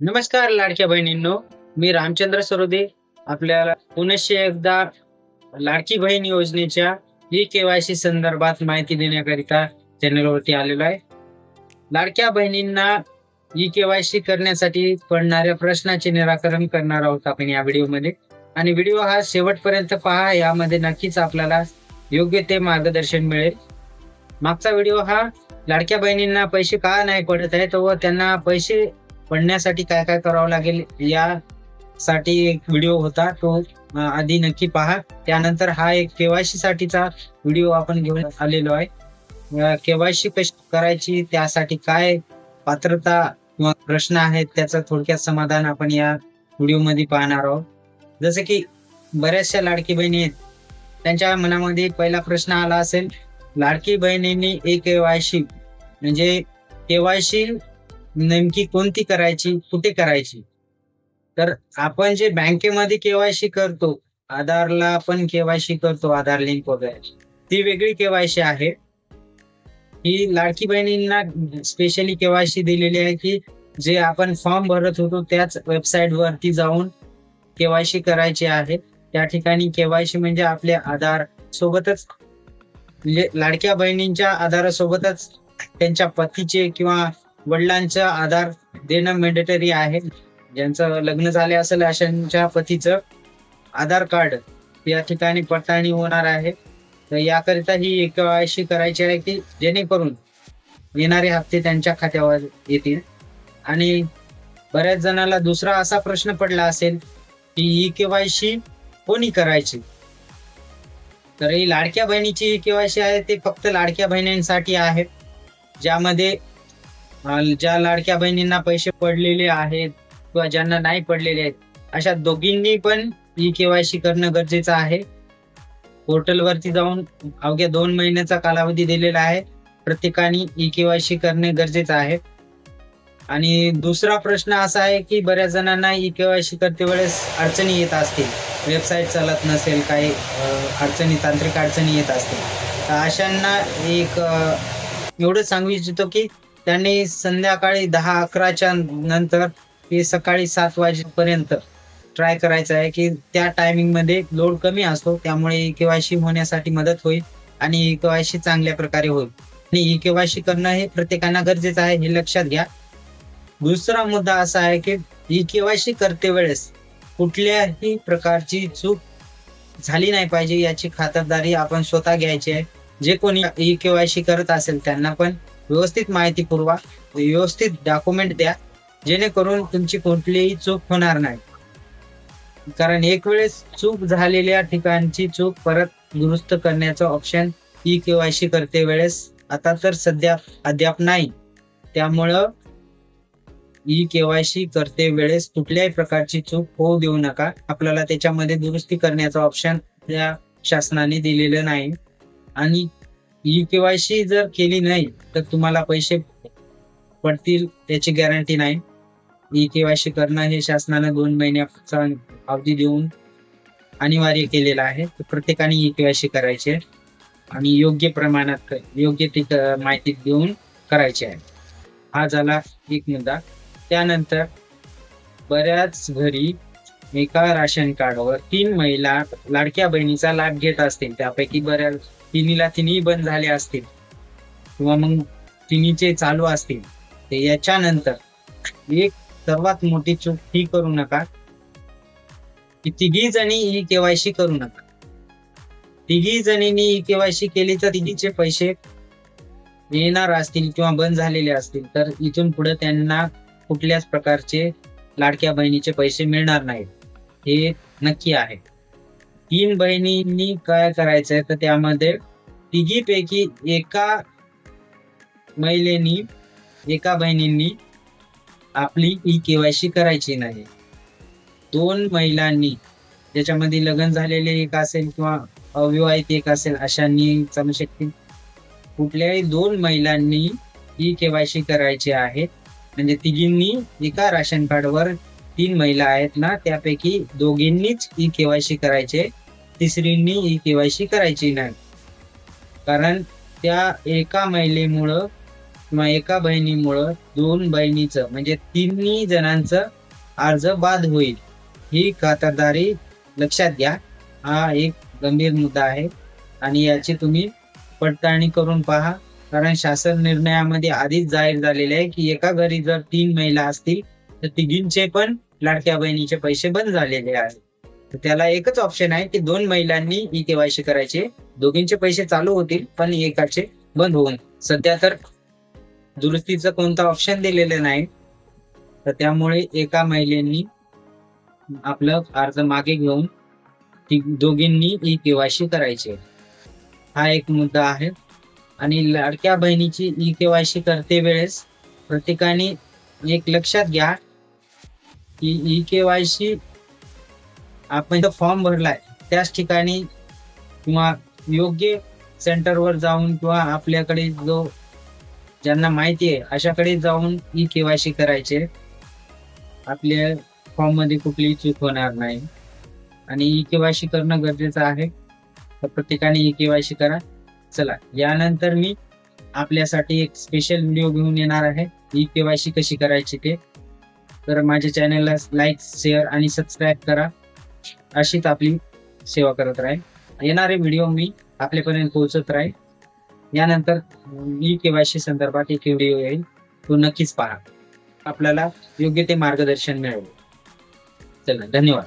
नमस्कार लाडक्या बहिणींनो मी रामचंद्र सरोदे आपल्याला पुनश्च एकदा लाडकी बहीण योजनेच्या ई केवायसी संदर्भात माहिती देण्याकरिता चॅनलवरती आलेलो आहे. लाडक्या बहिणींना ई केवायसी करण्यासाठी पडणाऱ्या प्रश्नाचे निराकरण करणार आहोत आपण या व्हिडिओमध्ये. आणि व्हिडिओ हा शेवटपर्यंत पहा यामध्ये नक्कीच आपल्याला योग्य ते मार्गदर्शन मिळेल. मागचा व्हिडिओ हा लाडक्या बहिणींना पैसे का नाही पडत आहेत व त्यांना पैसे पडण्यासाठी काय काय करावं लागेल यासाठी एक व्हिडिओ होता. तो आधी नक्की पहा. त्यानंतर हा एक केवायसी साठीचा व्हिडिओ आपण घेऊन आलेलो आहे. केवायसी कशी करायची त्यासाठी काय पात्रता किंवा प्रश्न आहेत त्याचं थोडक्यात समाधान आपण या व्हिडिओमध्ये पाहणार आहोत. जसं की बऱ्याचशा लाडकी बहिणी आहेत. त्यांच्या मनामध्ये पहिला प्रश्न आला असेल लाडकी बहिणींनी ए केवायसी म्हणजे केवायसी नेमकी कोणती करायची कुठे करायची? तर आपण जे बँकेमध्ये केवायसी करतो आधारला आपण केवायसी करतो आधार लिंक वगैरे ती वेगळी केवायसी आहे. ही लाडकी बहिणींना स्पेशली केवायसी दिलेली आहे की जे आपण फॉर्म भरत होतो त्याच वेबसाईट वरती जाऊन केवायसी करायची आहे. त्या ठिकाणी केवायसी म्हणजे आपल्या आधार सोबतच म्हणजे लाडक्या बहिणींच्या आधारासोबतच त्यांच्या पतीचे किंवा वडिलांचा आधार देणं मेंडेटरी आहे. ज्यांचं लग्न झाले असेल अशांच्या पतीचं आधार कार्ड या ठिकाणी पडताळणी होणार आहे. तर याकरिता ही एक अशी करायची आहे की जेणेकरून येणारे हप्ते त्यांच्या खात्यावर येतील. आणि बऱ्याच जणाला दुसरा असा प्रश्न पडला असेल की ही केवायसी कोणी करायची? तर ही लाडक्या बहिणीची केवायसी आहे ते फक्त लाडक्या बहिणींसाठी आहे. ज्यामध्ये ज्या लाडक्या बहिणींना पैसे पडलेले आहेत किंवा ज्यांना नाही पडलेले आहेत अशा दोघींनी पण ई केवायसी करणं गरजेचं आहे. पोर्टल वरती जाऊन अवघ्या दोन महिन्याचा कालावधी दिलेला आहे. प्रत्येकाने ई केवायसी करणे गरजेचं आहे. आणि दुसरा प्रश्न असा आहे की बऱ्याच जणांना ई केवायसी करते वेळेस अडचणी येत असतील. वेबसाईट चालत नसेल काही अडचणी तांत्रिक अडचणी येत असतील. तर अशांना एक एवढं सांगू इच्छितो की त्यांनी संध्याकाळी दहा अकराच्या नंतर की सकाळी सात वाजेपर्यंत ट्राय करायचं आहे की त्या टायमिंगमध्ये लोड कमी असतो. त्यामुळे केवायसी होण्यासाठी मदत होईल आणि केवायसी चांगल्या प्रकारे होईल. आणि ई केवायसी करणं हे प्रत्येकांना गरजेचं आहे हे लक्षात घ्या. दुसरा मुद्दा असा आहे की ई केवायसी करते वेळेस कुठल्याही प्रकारची चूक झाली नाही पाहिजे याची खातरदारी आपण स्वतः घ्यायची आहे. जे कोणी ई केवायसी करत असेल त्यांना पण व्यवस्थित माहिती पुरवा व्यवस्थित डॉक्युमेंट द्या जेणेकरून तुमची कुठलीही चूक होणार नाही. कारण एक वेळेस चूक झालेल्या ठिकाणची चूक परत दुरुस्त करण्याचं ऑप्शन ई केवायसी करते वेळेस आता तर सध्या अद्याप नाही. त्यामुळं ई केवायसी करते वेळेस कुठल्याही प्रकारची चूक होऊ देऊ नका. आपल्याला त्याच्यामध्ये दुरुस्ती करण्याचं ऑप्शन या शासनाने दिलेलं नाही. आणि ई केवायसी जर केली नाही तर तुम्हाला पैसे पडतील त्याची गॅरंटी नाही. ई केवायसी करणं हे शासनानं दोन महिन्याचा अवधी देऊन अनिवार्य केलेलं आहे. तर प्रत्येकाने ई केवायसी करायची. आहे आणि योग्य प्रमाणात योग्य ती माहिती देऊन करायची आहे. हा झाला एक मुद्दा. त्यानंतर बऱ्याच घरी एका राशन कार्डवर तीन महिला लाडक्या बहिणीचा लाभ घेत असतील. त्यापैकी बऱ्याच तिन्हीला तिन्ही बंद झाले असतील. किंवा मग तिन्हीचे चालू असतील. तर याच्यानंतर एक सर्वात मोठी चूक ही करू नका. की तिघी जणी ही केवायसी करू नका. तिघी जणींनी ही केवायसी केली तर तिघीचे पैसे येणार असतील किंवा बंद झालेले असतील. तर इथून पुढे त्यांना कुठल्याच प्रकारचे लाडक्या बहिणीचे पैसे मिळणार नाहीत. हे नक्की आहे. तीन बहिणींनी काय करायचंय? तर त्यामध्ये तिघीपैकी एका महिलेनी एका बहिणींनी आपली ई केवायसी करायची नाही. दोन महिलांनी ज्याच्यामध्ये लग्न झालेले एक असेल किंवा अविवाहित एक असेल अशांनी चालू शकतील कुठल्याही दोन महिलांनी ई केवायसी करायची आहे. म्हणजे तिघींनी एका राशन कार्डवर तीन महिला आहेत ना त्यापैकी दोघींनीच ई केवायसी करायचे तिसरींनी ई केवायसी करायची नाही. कारण त्या एका महिलेमुळं किंवा एका बहिणीमुळं दोन बहिणीचं म्हणजे तिन्ही जणांचं अर्ज बाद होईल. ही खातरदारी लक्षात घ्या. हा एक गंभीर मुद्दा आहे आणि याची तुम्ही पडताळणी करून पहा. कारण शासन निर्णयामध्ये आधीच जाहीर झालेले आहे की एका घरी जर तीन महिला असतील तर तिघींचे पण लाडक्या बहिणीचे पैसे बंद झालेले आहेत. तर त्याला एकच ऑप्शन आहे की दोन महिलांनी ई केवायसी करायचे. दोघींचे पैसे चालू होतील पण एकाचे बंद होऊन. सध्या तर दुरुस्तीचं कोणतं ऑप्शन दिलेलं नाही. तर त्यामुळे एका महिलेनी आपलं अर्ज मागे घेऊन ती दोघींनी ई केवायसी करायचे. हा एक मुद्दा आहे. आणि लाडक्या बहिणीची ई केवायसी करते वेळेस प्रत्येकाने एक लक्षात घ्या की ई केवायसी आपण जो फॉर्म भरलाय त्याच ठिकाणी किंवा योग्य सेंटरवर जाऊन किंवा आपल्याकडे जो ज्यांना माहिती आहे अशाकडे जाऊन ई केवायसी करायचे. आपल्या फॉर्ममध्ये कुठलीही चूक होणार नाही. आणि ई केवायसी करणं गरजेचं आहे. तर प्रत्येकाने ई केवायसी करा. चला यानंतर मी आपल्यासाठी एक स्पेशल व्हिडिओ घेऊन येणार आहे. ई केवायसी कशी करायची ते. तर माझ्या चॅनलला लाईक शेअर आणि सबस्क्राईब करा. अशीच आपली सेवा करत राहील. येणारे व्हिडिओ मी आपल्यापर्यंत पोहोचत राहील. यानंतर ई केवायसी संदर्भात एक व्हिडिओ येईल तो नक्कीच पहा. आपल्याला योग्य ते मार्गदर्शन मिळेल. चला धन्यवाद.